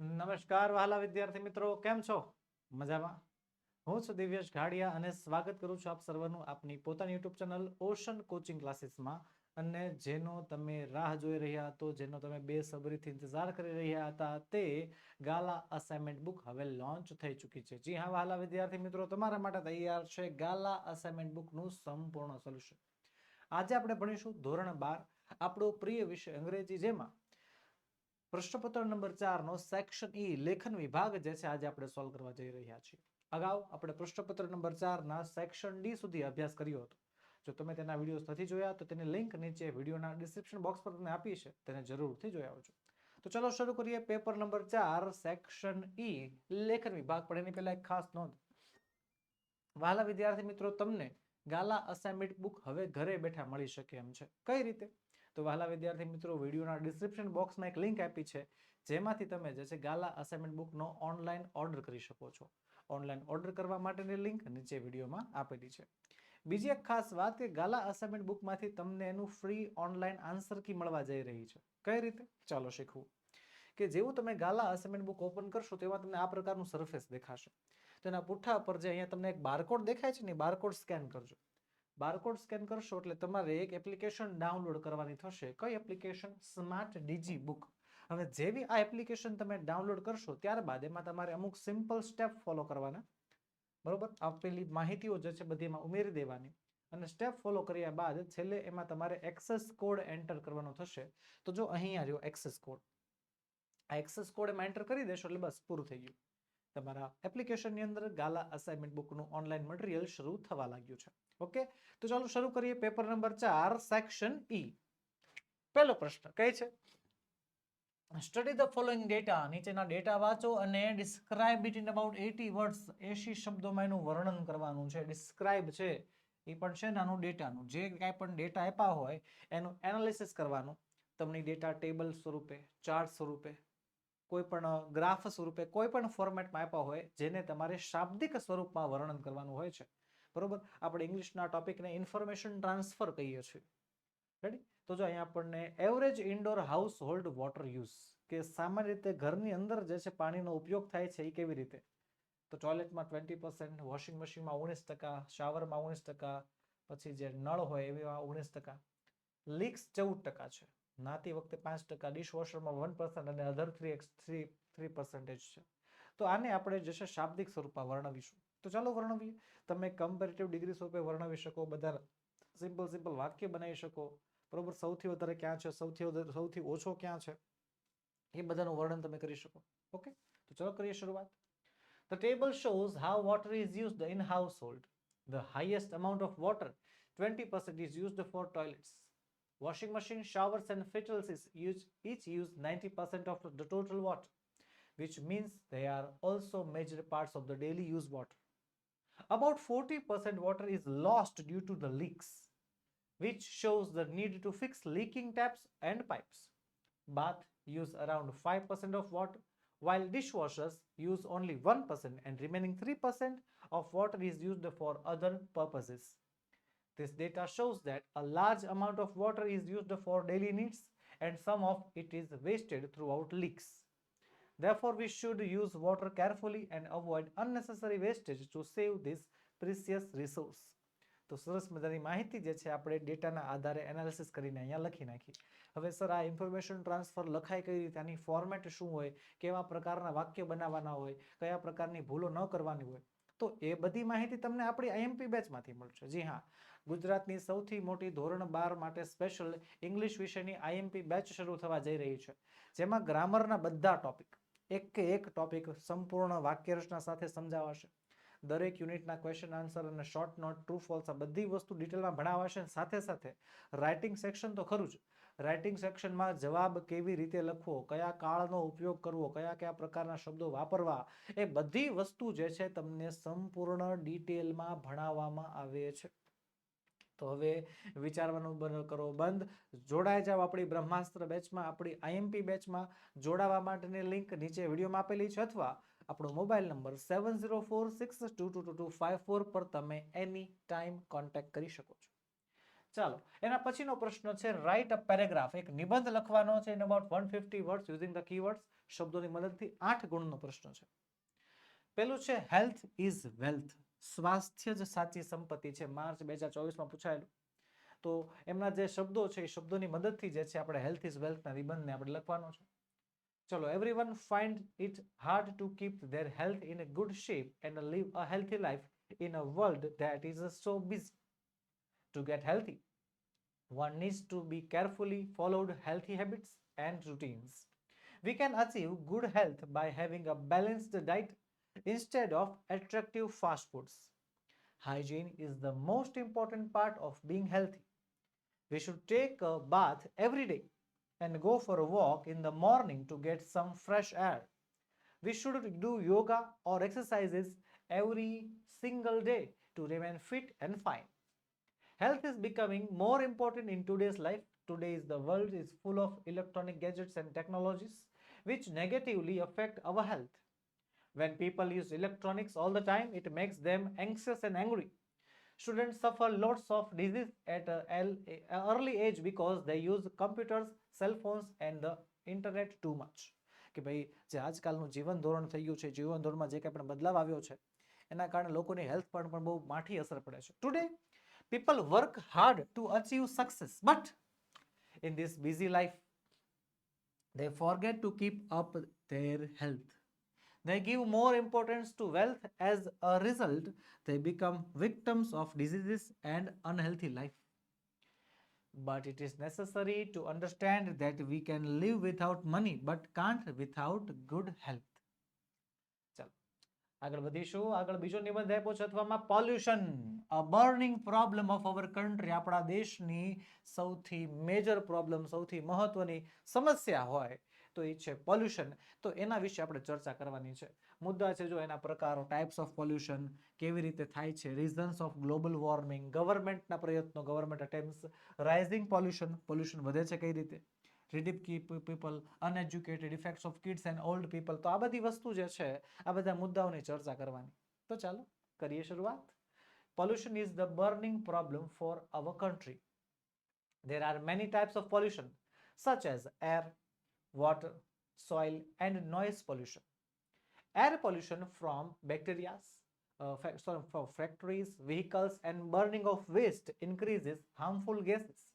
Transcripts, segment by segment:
નમસ્કાર વહાલા વિદ્યાર્થી મિત્રો, કેમ છો? મજામાં? હું છું દિવ્યેશ ઘાડિયા અને સ્વાગત કરું છું આપ સર્વનું આપની પોતાની યુટ્યુબ ચેનલ ઓશન કોચિંગ ક્લાસીસમાં. અને જેનો તમે રાહ જોઈ રહ્યા હતો જેનો તમે બે સબરીથી ઇંતજાર કરી રહ્યા હતા, તે ગાલા અસાઇનમેન્ટ બુક હવે લોન્ચ થઈ ચૂકી છે. જી હા, વહાલા વિદ્યાર્થી મિત્રો, તમારા માટે તૈયાર છે ગાલા અસાઇનમેન્ટ બુકનું સંપૂર્ણ સોલ્યુશન આજે આપણે ભણીશું ધોરણ બાર, આપણો પ્રિય વિષય અંગ્રેજી, જેમાં પ્રશ્નપત્ર નંબર ચાર નો સેક્શન ઈ લેખન વિભાગ જે છે આજે આપણે સોલ્વ કરવા જઈ રહ્યા છીએ. અગાઉ આપણે પ્રશ્નપત્ર નંબર ચાર ના સેક્શન ડી સુધી અભ્યાસ કર્યો હતો. જો તમે તેના વિડીયોઝ નથી જોયા, તો તેની લિંક નીચે વિડીયોના ડિસ્ક્રિપ્શન બોક્સ પર તમને આપી છે. તેને જરૂરથી જોઈ આવજો. તો ચલો શરૂ કરીએ પેપર નંબર ચાર સેક્શન ઈ લેખન વિભાગ. પણ એની પહેલા એક ખાસ નોંધ. વાલા વિદ્યાર્થી મિત્રો, તમને ગાલા અસાઇનમેન્ટ બુક હવે ઘરે બેઠા મળી શકે એમ છે. કઈ રીતે? તો વહાલા વિદ્યાર્થી મિત્રો, વિડીયોના ડિસ્ક્રિપ્શન બોક્સમાં એક લિંક આપી છે, જેમાંથી તમે જે છે ગાલા અસાઇનમેન્ટ બુકનો ઓનલાઈન ઓર્ડર કરી શકો છો. ઓનલાઈન ઓર્ડર કરવા માટેની લિંક નીચે વિડીયોમાં આપેલી છે. બીજી એક ખાસ વાત કે ગાલા અસાઇનમેન્ટ બુકમાંથી તમને એનું ફ્રી ઓનલાઈન આન્સર કી મળવા જઈ રહી છે. કઈ રીતે? ચાલો શીખવું. કે જેવું તમે ગાલા અસાઇનમેન્ટ બુક ઓપન કરશો તેમાં તમને આ પ્રકારનું સરફેસ દેખાશે. તેના પુઠ્ઠા પર જે અહીંયા તમને એક બારકોડ દેખાય છે ને બારકોડ સ્કેન કરજો. બારકોડ સ્કેન કરશો એટલે તમારે એક એપ્લિકેશન ડાઉનલોડ કરવાની થશે. કઈ એપ્લિકેશન? Smart DG book. હવે જેવી આ એપ્લિકેશન તમે ડાઉનલોડ કરશો, ત્યારબાદ એમાં તમારે અમુક સિમ્પલ સ્ટેપ ફોલો કરવાના. બરોબર? આપેલી માહિતીઓ જે છે બધી એમાં ઉમેરી દેવાની. અને સ્ટેપ ફોલો કર્યા બાદ છેલ્લે એમાં તમારે એક્સેસ કોડ એન્ટર કરવાનો થશે. તો જો અહીંયા જો એક્સેસ કોડ. આ એક્સેસ કોડ એમાં એન્ટર કરી દેશો એટલે બસ પૂરું થઈ ગયું. તમારા એપ્લિકેશનની અંદર ગાલા અસાઇનમેન્ટ બુકનું ઓનલાઈન મટીરિયલ શરૂ થવા લાગ્યું છે. ઓકે? તો ચાલો શરૂ કરીએ પેપર નંબર ચાર, સેક્શન ઈ પહેલો પ્રશ્ન, કહે છે સ્ટડી ધ ફોલોઈંગ ડેટા નીચેના ડેટા વાંચો અને describe it in about eighty words એસી શબ્દોમાં એનું વર્ણન કરવાનું છે. ડિસ્ક્રાઇબ છે. એ પણ છે નાનું ડેટાનું જે કાંઈ પણ ડેટા આપ્યા હોય, એનું એનાલિસિસ કરવાનું. તમને ડેટા ટેબલ સ્વરૂપે ચાર્ટ સ્વરૂપે, કોઈ પણ ગ્રાફ સ્વરૂપે, કોઈ પણ ફોર્મેટમાં આપ્યા હોય, જેને તમારે શાબ્દિક સ્વરૂપમાં વર્ણન કરવાનું હોય છે. બરોબર? આપણે ઇંગ્લિશના ટોપિકને ઇન્ફોર્મેશન ટ્રાન્સફર કહીએ છીએ. રેડી તો જો અહીંયા આપણને average indoor household water use કે સામાન્ય રીતે ઘરની અંદર જે છે પાણીનો ઉપયોગ થાય છે એ કેવી રીતે? તો ટોયલેટમાં ટ્વેન્ટી પર્સન્ટ વોશિંગ મશીનમાં ઓગણીસ ટકા શાવરમાં ઓગણીસ ટકા, પછી જે નળ હોય એમાં ઓગણીસ ટકા. લીક્સ ચૌદ ટકા છે. નાતી વખતે પાંચ ટકા ડિશવોશરમાં વન પર્સન્ટ અને other three X three three percentage છે. તો આને આપણે જે છે શાબ્દિક સ્વરૂપમાં વર્ણવીશું. તો ચાલો વર્ણવીએ તમે કમ્પેરેટિવ ડિગ્રી સ્વરૂપે વર્ણવી શકો બધા સિમ્પલ સિમ્પલ વાક્ય બનાવી શકો બરોબર સૌથી વધારે ક્યાં છે સૌથી વધારે સૌથી ઓછો ક્યાં છે એ બધાનું વર્ણન તમે કરી શકો ઓકે તો ચલો કરીએ શરૂઆત The table shows how water is used in household. The highest amount of water, 20% is used for toilets. Washing machine, showers and fittles is use, each use 90% of the total water, which means they are also major parts of the daily use water. About 40% water is lost due to the leaks, which shows the need to fix leaking taps and pipes. Bath use around 5% of water, while dishwashers use only 1% and remaining 3% of water is used for other purposes. This data shows that a large amount of water is used for daily needs and some of it is wasted throughout leaks. Therefore, we should use water carefully and avoid unnecessary wastage to save this precious resource. તો સરસ મજાની માહિતી જે છે આપણે ડેટાના આધારે analysis કરીને અહીંયા લખી નાખી. હવે સર આ ઇન્ફોર્મેશન ટ્રાન્સફર લખાય કઈ રીતે? આની ફોર્મેટ શું હોય? કેવા પ્રકારના વાક્ય બનાવવાના હોય? કયા પ્રકારની ભૂલો ન કરવાની હોય? તો એ બધી માહિતી તમને આપણી આઈએમપી બેચમાંથી મળશે. જી હા. ગુજરાતની સૌથી મોટી ધોરણ બાર માટે સ્પેશિયલ ઇંગ્લિશ વિષયની આઈએમપી બેચ શરૂ થવા જઈ રહી છે. જેમાં ગ્રામરના બધા ટોપિક એક એક ટોપિક સંપૂર્ણ વાક્ય રચના સાથે સમજાવાશે. દરેક યુનિટના ક્વેશ્ચન આન્સર અને શોર્ટ નોટ ટ્રુ ફોલ્સ આ બધી વસ્તુ ડિટેલમાં ભણાવાશે સાથે સાથે રાઇટિંગ સેક્શન તો ખરું જ. રાઇટિંગ સેક્શનમાં જવાબ કેવી રીતે લખવો, કયા કાળનો ઉપયોગ કરવો, કયા કયા પ્રકારના શબ્દો વાપરવા, એ બધી વસ્તુ જે છે તમને સંપૂર્ણ ડિટેલમાં ભણાવવામાં આવે છે. તો હવે વિચારવાનું કરો બંધ. જોડાઈ જાવ આપણી બ્રહ્માસ્ત્ર બેચમાં, આપણી આઈએમપી બેચમાં. જોડાવા માટેની લિંક નીચે વિડીયોમાં આપેલી છે અથવા આપણો mobile number seven zero four six two two two two five four પર તમે એની ટાઈમ કોન્ટેક્ટ કરી શકો છો. ચાલો, એના પછીનો પ્રશ્ન છે રાઇટ અ પેરેગ્રાફ. એક નિબંધ લખવાનો છે in about one fifty words using the keywords શબ્દોની મદદથી આઠ ગુણનો પ્રશ્ન છે. પેલું છે હેલ્થ ઇઝ વેલ્થ સ્વાસ્થ્ય જ સાચી સંપત્તિ છે, માર્ચ બે હજાર ચોવીસમાં પૂછાયેલું. તો એમના જે શબ્દો છે, એ શબ્દોની મદદથી જે છે, આપણે હેલ્થ ઇઝ વેલ્થના નિબંધને આપણે લખવાનો છે. ચલો everyone find it hard to keep their health in a good shape and live a healthy life in a world that is so busy to get healthy one needs to be carefully followed healthy habits and routines. We can achieve good health by having a balanced diet instead of attractive fast foods. Hygiene is the most important part of being healthy. We should take a bath every day and go for a walk in the morning to get some fresh air. We should do yoga or exercises every single day to remain fit and fine. Health is becoming more important in today's life. Today's the world is full of electronic gadgets and technologies which negatively affect our health. When people use electronics all the time, it makes them anxious and angry. Students suffer lots of disease at a el- a early age because they use computers, cell phones, and the internet too much. કે ભાઈ જે આજકાલનું જીવન ધોરણ થઈ ગયું છે જીવન ધોરણમાં જે કંઈ પણ બદલાવ આવ્યો છે એના કારણે લોકોની હેલ્થ પર પણ બહુ માઠી અસર પડે છે today people work hard to achieve success but in this busy life they forget to keep up their health they give more importance to wealth as a result they become victims of diseases and unhealthy life but it is necessary to understand that we can live without money but can't without good health આગળ વધીશું આગળ બીજો નિબંધ આપ્યો છે અથવામાં pollution a burning problem of our country આપણા દેશની સૌથી મેજર પ્રોબ્લેમ સૌથી મહત્વની સમસ્યા હોય તો એ છે પોલ્યુશન તો એના વિશે આપણે ચર્ચા કરવાની છે. મુદ્દા છે જો એના પ્રકારો ટાઈપ્સ ઓફ પોલ્યુશન કેવી રીતે થાય છે રીઝન્સ ઓફ ગ્લોબલ વોર્મિંગ ગવર્મેન્ટના પ્રયત્નો government attempts rising pollution pollution વધે છે કઈ રીતે? રીડિપ people uneducated effects of kids and old people તો આ બધી વસ્તુ જે છે, આ બધા મુદ્દાઓની ચર્ચા કરવાની. તો ચાલો કરીએ શરૂઆત. Pollution is the burning problem for our country. There are many types of pollution, such as air water soil and noise pollution air pollution from bacteria uh, from factories vehicles and burning of waste increases harmful gases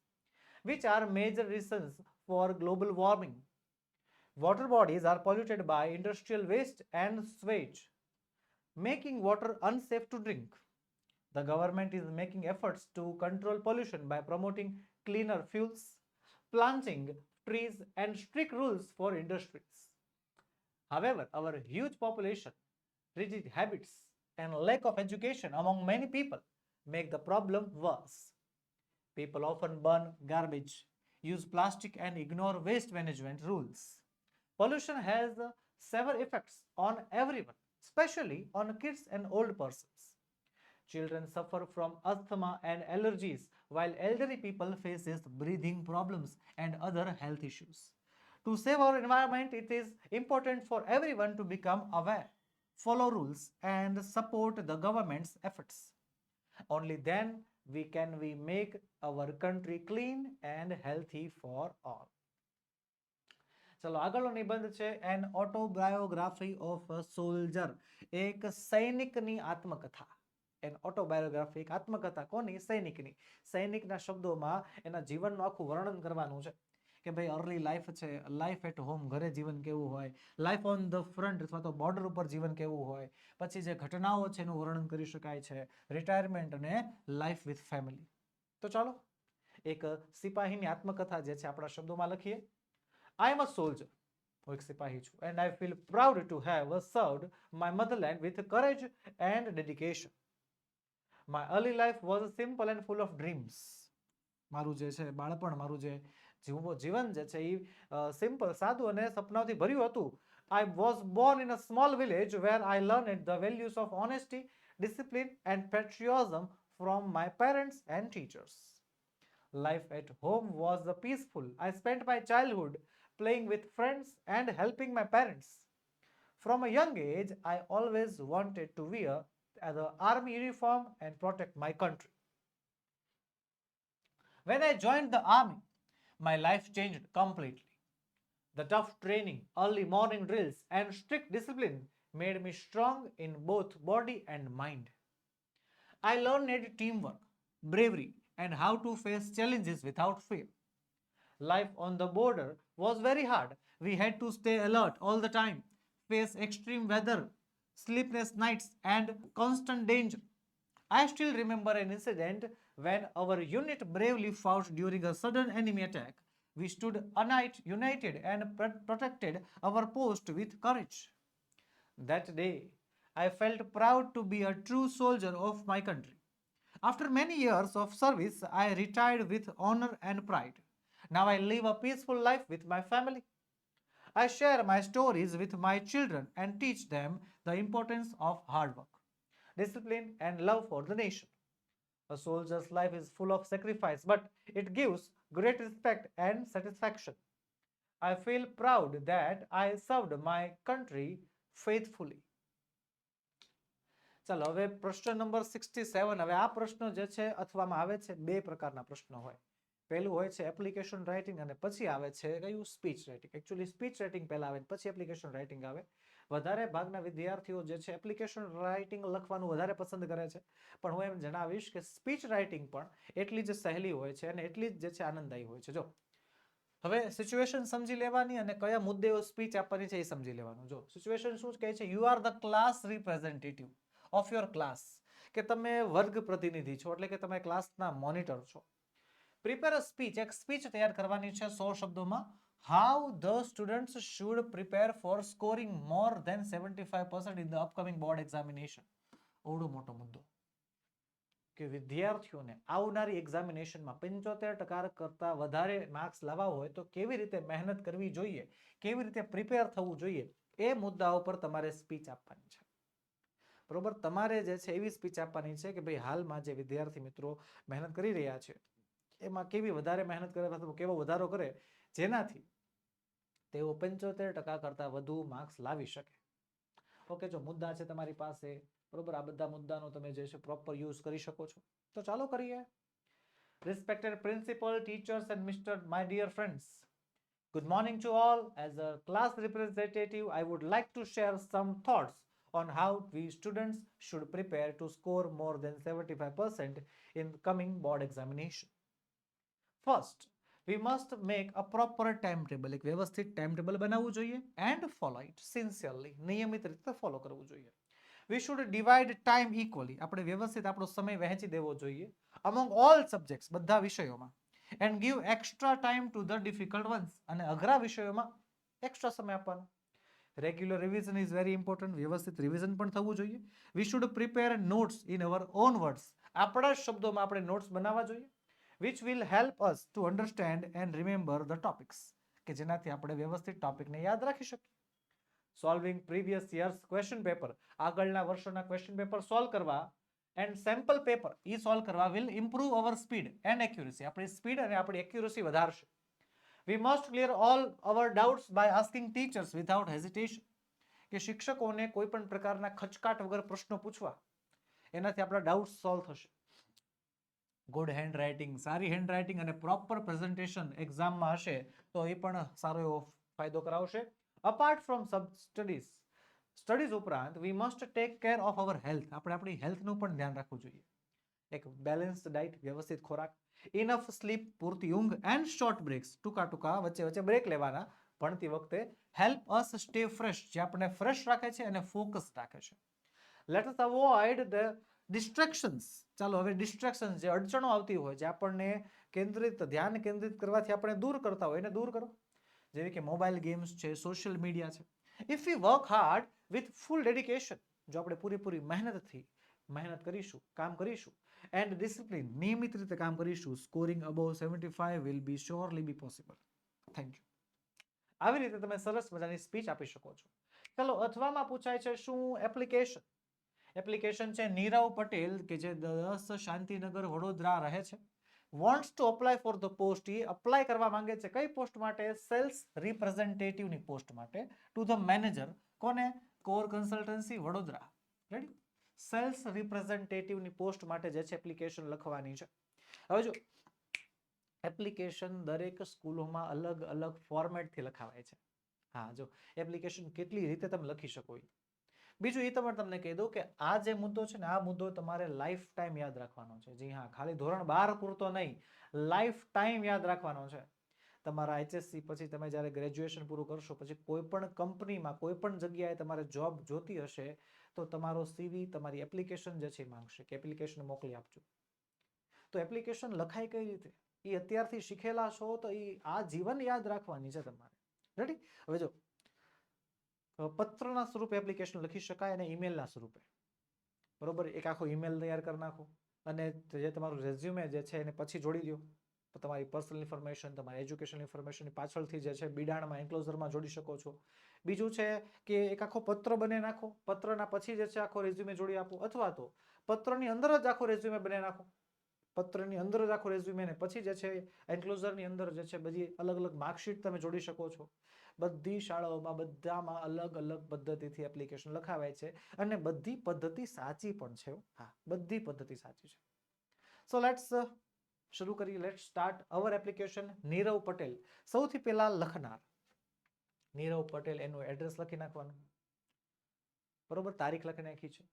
which are major reasons for global warming. Water bodies are polluted by industrial waste and sewage, making water unsafe to drink. The government is making efforts to control pollution by promoting cleaner fuels, planting trees, and strict rules for industries. However, our huge population, rigid habits, and lack of education among many people make the problem worse. People often burn garbage, use plastic, and ignore waste management rules. Pollution has severe effects on everyone, especially on kids and old persons. Children suffer from asthma and allergies, while elderly people faces breathing problems and other health issues. To save our environment, it is important for everyone to become aware, follow rules, and support the government's efforts. Only then we can we make our country clean and healthy for all. ચલો આગળનો નિબંધ છે an autobiography of a soldier એક સૈનિકની આત્મકથા N ઓટોબાયોગ્રાફિક આત્મકથા કોની? સૈનિકની. સૈનિકના શબ્દોમાં એના જીવનનું આખું વર્ણન કરવાનું છે કે ભાઈ અર્લી લાઈફ છે લાઈફ એટ હોમ ઘરે જીવન કેવું હોય લાઈફ ઓન ધ ફ્રન્ટ અથવા તો બોર્ડર ઉપર જીવન કેવું હોય, પછી જે ઘટનાઓ છે એનું વર્ણન કરી શકાય છે રિટાયરમેન્ટ અને લાઈફ વિથ ફેમિલી તો ચાલો, એક સિપાહીની આત્મકથા જે છે આપણા શબ્દોમાં લખીએ. આઈ એમ અ સોલ્જર હું એક સિપાહી છું. And I feel proud to have served my motherland with courage and dedication my early life was simple and full of dreams મારું જે છે બાળપણ મારું જે જીવવું જીવન જે છે એ સિમ્પલ સાદું અને સપનાઓથી ભર્યું હતું I was born in a small village where I learnt the values of honesty discipline and patriotism from my parents and teachers Life at home was peaceful. I spent my childhood playing with friends and helping my parents. From a young age, I always wanted to wear the army uniform and protect my country. When I joined the army, my life changed completely. The tough training, early morning drills, and strict discipline made me strong in both body and mind. I learned teamwork, bravery, and how to face challenges without fear. Life on the border was very hard. We had to stay alert all the time, face extreme weather, sleepless nights, and constant danger. I still remember an incident when our unit bravely fought during a sudden enemy attack. We stood united and protected our post with courage. That day, I felt proud to be a true soldier of my country. After many years of service, I retired with honor and pride. Now I live a peaceful life with my family. I share my stories with my children and teach them the importance of hard work, discipline, and love for the nation. A soldier's life is full of sacrifice, but it gives great respect and satisfaction. I feel proud that I served my country faithfully. ચાલો હવે પ્રશ્ન number sixty seven હવે આ પ્રશ્ન જે છે અથવામાં આવે છે બે પ્રકારના પ્રશ્નો હોય પહેલું હોય છે એપ્લિકેશન રાઇટિંગ અને પછી આવે છે કયું? Speech writing actually speech writing પહેલાં આવે પછી એપ્લિકેશન રાઇટિંગ આવે. વધારે ભાગના વિદ્યાર્થીઓ જે છે એપ્લિકેશન રાઇટિંગ લખવાનું વધારે પસંદ કરે છે. પણ હું એમ જણાવીશ કે સ્પીચ રાઇટિંગ પણ એટલી જ સહેલી હોય છે અને એટલી જ જે છે આનંદદાયી હોય છે. જો, હવે સિચ્યુએશન સમજી લેવાની અને કયા મુદ્દેઓ સ્પીચ આપવાની છે એ સમજી લેવાનું. જો સિચ્યુએશન શું કહે છે? You are the class representative of your class કે તમે વર્ગ પ્રતિનિધિ છો, એટલે કે તમે ક્લાસના મોનિટર છો. પ્રિપેર અ સ્પીચ એક સ્પીચ તૈયાર કરવાની છે સો શબ્દોમાં. How the students should prepare for scoring more than seventy five percent in the upcoming board examination ઓવડો મોટો મુદ્દો. કે વિદ્યાર્થીઓને આવનારી એક્ઝામિનેશનમાં પંચોતેર ટકા કરતાં વધારે માર્ક્સ લાવવા હોય તો કેવી રીતે મહેનત કરવી જોઈએ? કેવી રીતે પ્રિપેર થવું જોઈએ? એ મુદ્દાઓ પર તમારે સ્પીચ આપવાની છે. બરોબર? તમારે જે છે એવી સ્પીચ આપવાની છે કે ભાઈ હાલમાં જે વિદ્યાર્થી મિત્રો મહેનત કરી રહ્યા છે એમાં કેવી વધારે મહેનત કરે અથવા કેવો વધારો કરે જેનાથી તેઓ પંચોતેર ટકા કરતાં વધુ માર્ક્સ લાવી શકે ઓકે જો મુદ્દા છે તમારી પાસે બરોબર આ બધા મુદ્દાનો તમે જે છે પ્રોપર યુઝ કરી શકો છો તો ચાલો કરીએ respected principal teachers and mister my dear friends Good morning to all. As a class representative, I would like to share some thoughts on how we students should prepare to score more than 75% in coming board examination. First, must make a proper time table એક વ્યવસ્થિત time table બનાવવું જોઈએ and follow it sincerely નિયમિત રીતે follow કરવું જોઈએ. We should divide time equally આપણે વ્યવસ્થિત આપણો સમય વહેંચી દેવો જોઈએ અમોંગ ઓલ સબ્જેક્ટ્સ બધા વિષયોમાં. And give extra time to the difficult ones અને અઘરા વિષયોમાં એક્સ્ટ્રા સમય આપવાનો. Regular revision is very important વ્યવસ્થિત રિવિઝન પણ થવું જોઈએ. We should prepare notes in our own words આપણા જ શબ્દોમાં આપણે નોટ્સ બનાવવા જોઈએ. Which will help us to understand and remember the topics કે જેનાથી આપણે વ્યવસ્થિત ટોપિકને યાદ રાખી શકીએ. Solving previous years question paper આગળના વર્ષોના ક્વેશ્ચન પેપર સોલ્વ કરવા એન્ડ સેમ્પલ પેપર ઈ સોલ્વ કરવા will improve our speed and accuracy આપણી સ્પીડ અને આપણી એક્યુરસી વધારશે. We must clear all our doubts by asking teachers without hesitation કે શિક્ષકોને કોઈ પણ પ્રકારના ખચકાટ વગર પ્રશ્નો પૂછવા. એનાથી આપણા ડાઉટ્સ સોલ્વ થશે. ગુડ હેન્ડ રાઇટિંગ સારી હેન્ડ રાઇટિંગ અને પ્રોપર પ્રેઝન્ટેશન એક્ઝામમાં હશે, તો એ પણ સારો એવો ફાયદો કરાવશે. Apart from sub studies studies ઉપરાંત we must take care of our health આપણે આપણી હેલ્થનું પણ ધ્યાન રાખવું જોઈએ. એક બેલેન્સ્ડ ડાયટ વ્યવસ્થિત ખોરાક ઇનફ સ્લીપ પૂરતી ઊંઘ એન્ડ શોર્ટ બ્રેક્સ ટૂંકા ટૂંકા વચ્ચે વચ્ચે બ્રેક લેવાના ભણતી વખતે હેલ્પ અસ સ્ટે ફ્રેશ જે આપણને ફ્રેશ રાખે છે અને ફોકસ રાખે છે. Let us avoid the distractions ચાલો, હવે ડિસ્ટ્રેક્શન જે અડચણો આવતી હોય, જે આપણને કેન્દ્રિત, ધ્યાન કેન્દ્રિત કરવાથી આપણે દૂર કરતા હોય, એને દૂર કરો. જેવી કે મોબાઈલ ગેમ્સ છે સોશિયલ મીડિયા છે. If you work hard with full dedication જો આપણે પૂરેપૂરી મહેનતથી મહેનત કરીશું, કામ કરીશું એન્ડ ડિસિપ્લિન નિયમિત રીતે કામ કરીશું scoring above seventy five will be surely be possible thank you આવી રીતે તમે સરસ મજાની સ્પીચ આપી શકો છો. ચાલો, અથવામાં પૂછાય છે, શું એપ્લિકેશન એપ્લિકેશન છે નીરવ પટેલ, કે જે દસ શાંતિનગર વડોદરા રહે છે wants to apply for the post A apply કરવા માંગે છે કઈ પોસ્ટ માટે? સેલ્સ રિપ્રેઝેન્ટેટિવની પોસ્ટ માટે. ટુ ધ મેનેજર કોને? Core consultancy Vadodara. Ready sales રિપ્રેઝેન્ટેટિવની post માટે જે છે એપ્લિકેશન લખવાની છે. હવે જો એપ્લિકેશન દરેક સ્કૂલોમાં અલગ અલગ ફોર્મેટથી લખાવાય છે. હા, જો એપ્લિકેશન કેટલી રીતે તમે લખી શકો. બીજું એ તમારે તમને કહી દઉં કે આ જે મુદ્દો છે ને, આ મુદ્દો તમારે લાઈફ ટાઈમ યાદ રાખવાનો છે. જી હા, ખાલી ધોરણ બાર પૂરતો નહીં લાઈફ ટાઈમ યાદ રાખવાનો છે. તમારા એચએસસી પછી તમે જ્યારે ગ્રેજ્યુએશન પૂરું કરશો, પછી કોઈ પણ કંપનીમાં કોઈ પણ જગ્યાએ તમારે જોબ જોતી હશે, તો તમારો સીવી તમારી એપ્લિકેશન જે છે માંગશે કે એપ્લિકેશન મોકલી આપજો. તો એપ્લિકેશન લખાય કઈ રીતે? એ અત્યારથી શીખેલા છો તો એ આ જીવન યાદ રાખવાની છે તમારે. રેડી હવે જો પત્રના સ્વરૂપે એપ્લિકેશન લખી શકાય અને ઈમેલના સ્વરૂપે. બરોબર? એક આખો ઈમેલ તૈયાર કરી નાખો. અને જે તમારું રેઝ્યુમે જે છે એને પછી જોડી દો. તમારી પર્સનલ ઇન્ફોર્મેશન તમારી એજ્યુકેશન ઇન્ફોર્મેશન પાછળથી જે છે બિડાણમાં એન્ક્લોઝરમાં જોડી શકો છો. બીજું છે કે એક આખો પત્ર બને નાખો. પત્રના પછી જે છે આખો રેઝ્યુમે જોડી આપો. અથવા તો પત્રની અંદર જ આખો રેઝ્યુમે બને નાખો. પત્રની અંદર જ આખો રેઝ્યુમે ને પછી જે છે એન્ક્લોઝરની અંદર જે છે બધી અલગ અલગ માર્કશીટ તમે જોડી શકો છો. બધી શાળાઓમાં બધામાં અલગ અલગ પદ્ધતિથી એપ્લિકેશન લખાવાય છે અને બધી પદ્ધતિ સાચી પણ છે હા. બધી પદ્ધતિ સાચી છે. સો લેટ્સ શરૂ કરીએ. Let's start our application Nirav Patel. સૌથી પહેલા લખનાર. નીરવ પટેલ, એનું એડ્રેસ લખી નાખવાનું. બરોબર? તારીખ લખી નાખી છે.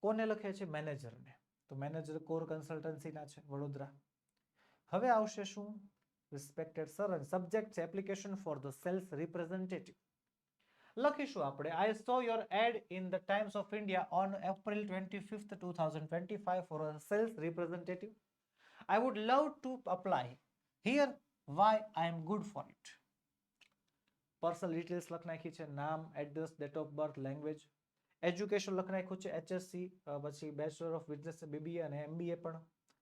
કોને લખે છે? મેનેજરને તો મેનેજર કોર કન્સલ્ટન્સીના છે, વડોદરા. હવે આવશે શું? રિસ્પેક્ટેડ સર અને સબ્જેક્ટ છે application for the sales representative લખીશું આપણે I saw your ad in the Times of India on April twenty fifth two thousand twenty five for a sales representative I would love to apply here why I am good for it personal details લખી નાખી છે, નામ address date of birth language education લખી નાખ્યું છે HSC પછી bachelor of business BBA અને MBA પણ.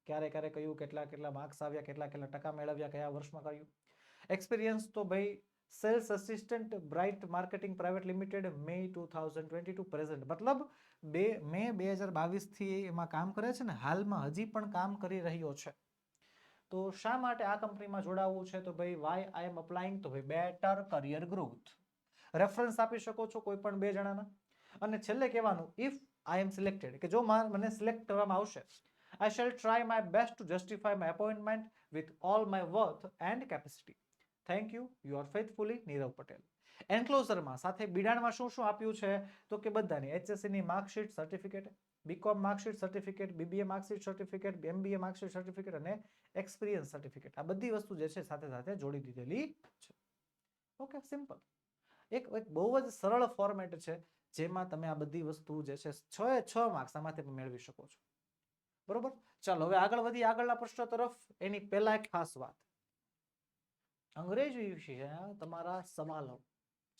ક્યારે ક્યારે કયું, કેટલા કેટલા માર્ક્સ આવ્યા, કેટલા કેટલા ટકા મેળવ્યા, કયા વર્ષમાં કર્યું? એક્સપિરિયન્સ તો ભાઈ sales assistant bright marketing private limited May two thousand twenty two present મતલબ બે, મે બે હજાર બાવીસથી એમાં કામ કરે છે ને, હાલમાં હજી પણ કામ કરી રહ્યો છે. તો શા માટે આ કંપનીમાં જોડાવવું છે? તો ભાઈ વાય આઈ એમ અપ્લાઇંગ તો ભાઈ બેટર કરિયર ગ્રોથ રેફરન્સ આપી શકો છો કોઈ પણ બે જણાના? અને છેલ્લે કહેવાનું ઇફ આઈ એમ સિલેક્ટેડ કે જો મને સિલેક્ટ કરવામાં આવશે I shall try my best to justify my appointment with all my worth and capacity thank you you are faithfully Nirav Patel એન્ક્લોઝરમાં સાથે બિડાણમાં શું શું આપ્યું છે? તો કે બધાની એચએસસીની marksheet certificate BCom marksheet certificate BBA marksheet certificate MBA marksheet certificate અને એક્સપિરિયન્સ સર્ટિફિકેટ આ બધી વસ્તુ જે છે સાથે સાથે જોડી દીધેલી છે. ઓકે સિમ્પલ એક એક બહુ જ સરળ ફોર્મેટ છે જેમાં તમે આ બધી વસ્તુ જે છે છ છ માર્ક્સ આમાંથી મેળવી શકો છો. બરોબર? ચાલો, હવે આગળ વધી, આગળના પ્રશ્નો તરફ. એની પહેલા એક ખાસ વાત. અંગ્રેજી વિશે તમારા સવાલો.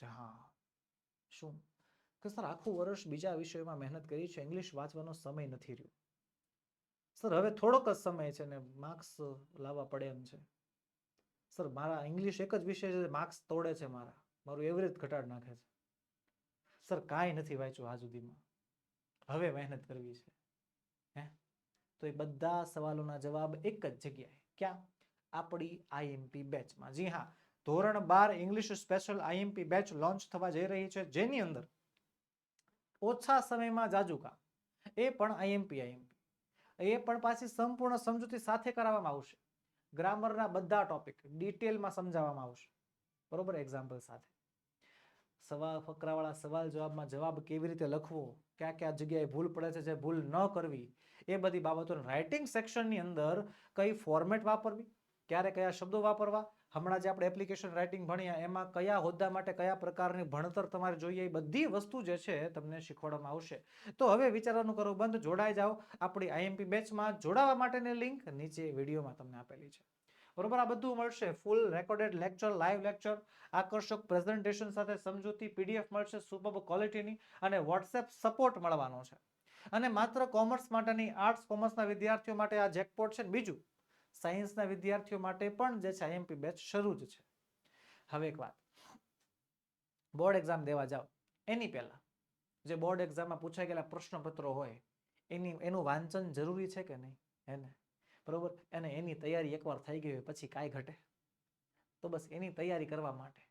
હા શું? કે સર, આખું વર્ષ બીજા વિષયોમાં મહેનત કરી છે, ઇંગ્લિશ વાંચવાનો સમય નથી રહ્યો. સર, હવે થોડોક જ સમય છે ને, માર્ક્સ લાવવા પડે એમ છે. સર, મારા ઇંગ્લિશ એક જ વિષય છે, માર્ક્સ તોડે છે મારા. મારું એવરેજ ઘટાડ નાખે છે. સર, કાંઈ નથી વાંચ્યું આ સુધીમાં. હવે મહેનત કરવી છે. હે? તો એ બધા સવાલોના જવાબ એક જ જગ્યાએ. ક્યાં? આપણી આઈએમપી બેચમાં. જી હા, ધોરણ બાર English special IMP batch launch થવા જઈ રહી છે. જેની અંદર ઓછા સમયમાં જાજુકા એ પણ આઈએમપી આઈએમપી એ પણ પાછી સંપૂર્ણ સમજૂતી સાથે કરાવવામાં આવશે. ગ્રામરના બધા ટોપિક ડિટેલમાં સમજાવવામાં આવશે. બરોબર? એક્ઝામ્પલ સાથે. સવાલ ફકરાવાળા સવાલ જવાબમાં જવાબ કેવી રીતે લખવો? ક્યાં ક્યાં જગ્યાએ ભૂલ પડે છે, જે ભૂલ ન કરવી, એ બધી બાબતો રાઇટિંગ સેક્શનની અંદર કઈ ફોર્મેટ વાપરવી, ક્યારે કયા શબ્દો વાપરવા, હમણાં જે આપણે એપ્લિકેશન રાઇટિંગ ભણ્યા, એમાં કયા હોદ્દા માટે કયા પ્રકારની ભણતર તમારે જોઈએ, એ બધી વસ્તુ જે છે તમને શીખવાડવામાં આવશે. તો હવે વિચારવાનું કરો, બંધ, જોડાઈ જાઓ. આપણી આઈએમપી બેચમાં જોડાવા માટેની લિંક નીચે વિડીયોમાં તમને આપેલી છે. બરોબર? આ બધું મળશે. Full recorded lecture live lecture આકર્ષક પ્રેઝન્ટેશન સાથે સમજૂતી પીડીએફ મળશે સુપર ક્વોલિટીની અને વોટ્સએપ સપોર્ટ મળવાનો છે. અને માત્ર કોમર્સ માટેની આર્ટ્સ કોમર્સના વિદ્યાર્થીઓ માટે આ જેકપોટ છે. બીજું સાયન્સના વિદ્યાર્થીઓ માટે પણ જે છે આઈએમપી બેચ શરૂ જ છે. હવે એક વાત. બોર્ડ એક્ઝામ દેવા જાઓ. એની પહેલા, જે બોર્ડ એક્ઝામમાં પૂછાઈ ગયેલા પ્રશ્નપત્રો હોય, એની, એનું વાંચન જરૂરી છે કે નહીં? હે ને બરોબર? અને એની તૈયારી એકવાર થઈ ગઈ હોય પછી કાંઈ ઘટે. તો બસ એની તૈયારી કરવા માટે.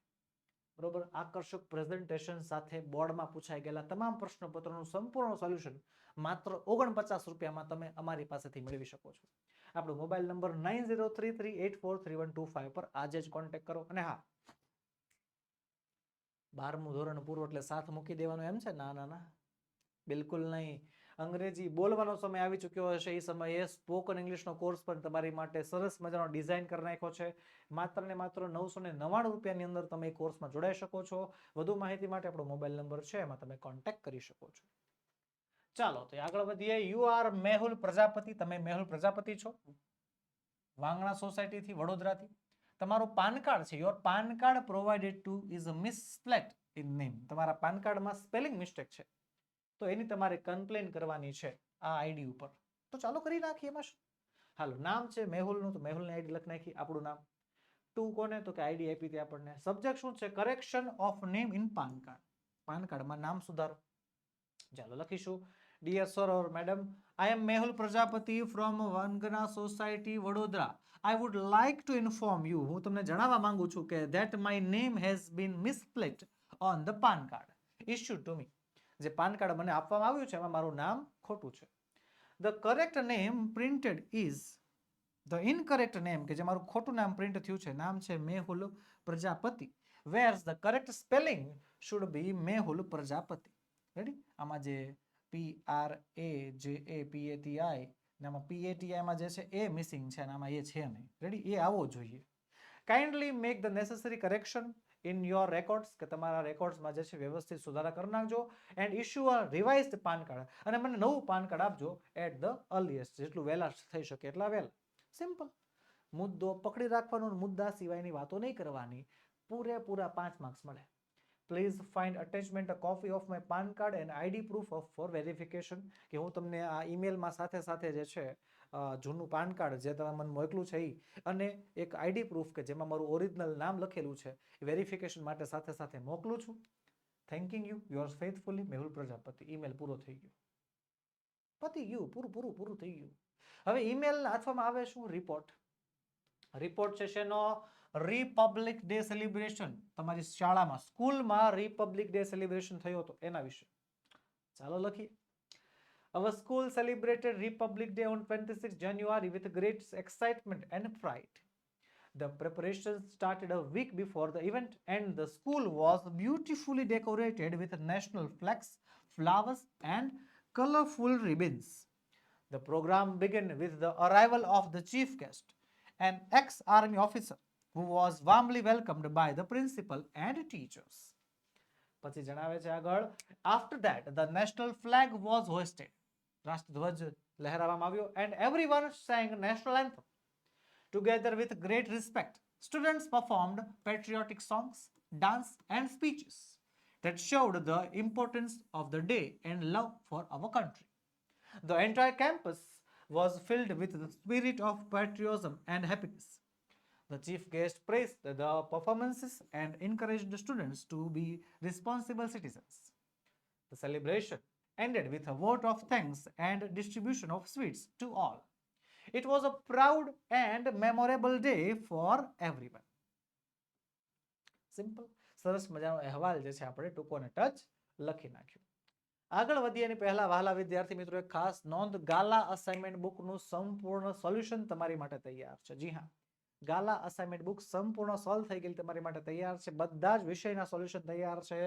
બરોબર? આકર્ષક પ્રેઝન્ટેશન સાથે બોર્ડમાં પૂછાઈ ગયેલા તમામ પ્રશ્નપત્રોનું સંપૂર્ણ સોલ્યુશન માત્ર ઓગણપચાસ રૂપિયામાં તમે અમારી પાસેથી મેળવી શકો છો. આપણો mobile number nine zero three three eight four three one two five પર આજે જ કોન્ટેક્ટ કરો. અને હા, બારમું ધોરણ પૂરું એટલે સાથ મૂકી દેવાનું એમ છે? ના ના ના. બિલકુલ નહીં. અંગ્રેજી બોલવાનો સમય આવી ચૂક્યો હશે. એ સમયે સ્પોકન ઇંગ્લિશનો કોર્સ પણ તમારી માટે સરસ મજાનો ડિઝાઇન કરી નાખ્યો છે. માત્ર ને માત્ર નવસો ને નવ્વાણું રૂપિયાની અંદર તમે એ કોર્સમાં જોડાઈ શકો છો. વધુ માહિતી માટે આપણો મોબાઈલ નંબર છે, એમાં તમે કોન્ટેક્ટ કરી શકો છો. ચાલો, તો આગળ વધીએ. You are Mehul Prajapati. તમે મેહુલ પ્રજાપતિ છો? વાંગણા સોસાયટીથી, વડોદરાથી. તમારું પાન કાર્ડ છે. Your PAN card provided to is a misspelt in name તમારા પાન કાર્ડમાં સ્પેલિંગ મિસ્ટેક છે. તો એની તમારે કમ્પ્લેન કરવાની છે આ આઈડી ઉપર. તો ચાલો કરી નાખીએ એમાં હાલો, નામ છે મેહુલનું, તો મેહુલની આઈડી લખી નાખી આપણું નામ. ટુ કોને? તો કે આઈડી આપી હતી આપણને. સબ્જેક્ટ શું છે? Correction of name in PAN card PAN કાર્ડમાં નામ સુધારો. ચાલો, લખીશું. Dear sir or madam I am Mehul Prajapati from Vangana society Vadodara I would like to inform you હું તમને જણાવવા માંગુ છું કે that my name has been misspelt on the PAN card issue to me જે PAN card મને આપવામાં આવ્યું છે, એમાં મારું નામ ખોટું છે. The correct name printed is the incorrect name કે જે મારું ખોટું નામ પ્રિન્ટ થયું છે, નામ છે Mehul Prajapati. Where's the correct spelling should be Mehul Prajapati? Ready આમાં જે પી આર એ જે એ પી એ ટી આઈ આમાં પી એ ટી આઈમાં જે છે, એ મિસિંગ છે, અને આમાં એ છે નહીં. રેડી એ આવવો જોઈએ. Kindly make the necessary correction in your records કે તમારા રેકોર્ડ્સમાં જે છે વ્યવસ્થિત સુધારા કરી નાખજો. And issue a revised PAN card અને મને નવું પાન કાર્ડ આપજો એટ ધ અર્લીએસ્ટ જેટલું વહેલા થઈ શકે એટલા વહેલા. સિમ્પલ મુદ્દો પકડી રાખવાનો મુદ્દા સિવાયની વાતો નહીં કરવાની. પૂરેપૂરા પાંચ માર્ક્સ મળે. Please find attachment a copy of my PAN card and ID proof of for verification કે હું તમને આ ઈમેલમાં સાથે સાથે જે છે જૂનું પાન કાર્ડ જે તમે મને મોકલું છે એ અને એક આઈડી પ્રૂફ કે જેમાં મારું ઓરિજિનલ નામ લખેલું છે. વેરિફિકેશન માટે સાથે સાથે મોકલું છું. Thanking you yours faithfully Mehul Prajapati. Email પૂરો થઈ ગયો. પતી ગયું. પૂરું પૂરું પૂરું થઈ ગયું. હવે ઈમેલ નાખવામાં આવે શું? રિપોર્ટ રિપોર્ટ છે શેનો? રિપબ્લિક ડે સેલિબ્રેશન તમારી શાળામાં, સ્કૂલમાં રિપબ્લિક ડે સેલિબ્રેશન થયો હતો. એના વિશે. ચાલો લખીએ. Our school celebrated Republic Day on 26 January with great excitement and pride. The preparations started a week before the event, and the school was beautifully decorated with national flags, flowers, and colorful ribbons. The program began with the arrival of the chief guest, an ex army officer who was warmly welcomed by the principal and teachers. પછી જણાવે છે આગળ after that the national flag was hoisted રાષ્ટ્રધ્વજ લહેરાવવામાં આવ્યો and everyone sang national anthem together with great respect students performed patriotic songs dance and speeches that showed the importance of the day and love for our country the entire campus was filled with the spirit of patriotism and happiness the chief guest praised the performances and encouraged the students to be responsible citizens. The celebration ended with a vote of thanks and distribution of sweets to all. It was a proud and memorable day for everyone. Simple સરસ મજાનો અહેવાલ જે છે આપણે ટૂંકો અને touch લખી નાખ્યો આગળ વધીએ એની પહેલા વહાલા વિદ્યાર્થી મિત્રો, એક ખાસ નોંધ, ગાલા અસાઇનમેન્ટ બુકનું સંપૂર્ણ સોલ્યુશન તમારી માટે તૈયાર છે જી હા ગાલા અસાઇનમેન્ટ બુક સંપૂર્ણ સોલ્વ થઈ ગયેલી તમારી માટે તૈયાર છે. બધા જ વિષયના સોલ્યુશન તૈયાર છે.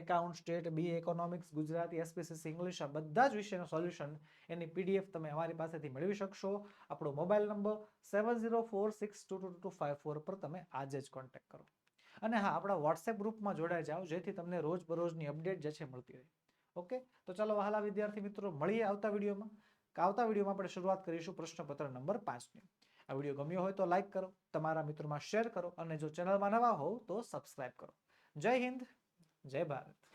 Account stat B economics Gujarati SPCC English આ બધા જ વિષયના સોલ્યુશન એની પીડીએફ તમે અમારી પાસેથી મેળવી શકશો. આપણો mobile number seven zero four six two two two five four પર તમે આજે જ કોન્ટેક્ટ કરો. અને હા, આપણા વોટ્સએપ ગ્રુપમાં જોડાઈ જાઓ, જેથી તમને રોજ બરોજની અપડેટ જે છે મળતી રહે. ઓકે તો ચાલો વહાલા વિદ્યાર્થી મિત્રો, મળીએ આવતા વિડીયોમાં. આવતા વિડીયોમાં આપણે શરૂઆત કરીશું પ્રશ્નપત્ર નંબર પાંચની. આ વીડિયો ગમ્યો હોય તો લાઈક કરો, તમારા મિત્રોમાં શેર કરો અને જો ચેનલમાં નવા હોવ તો સબસ્ક્રાઇબ કરો. જય હિન્દ, જય ભારત.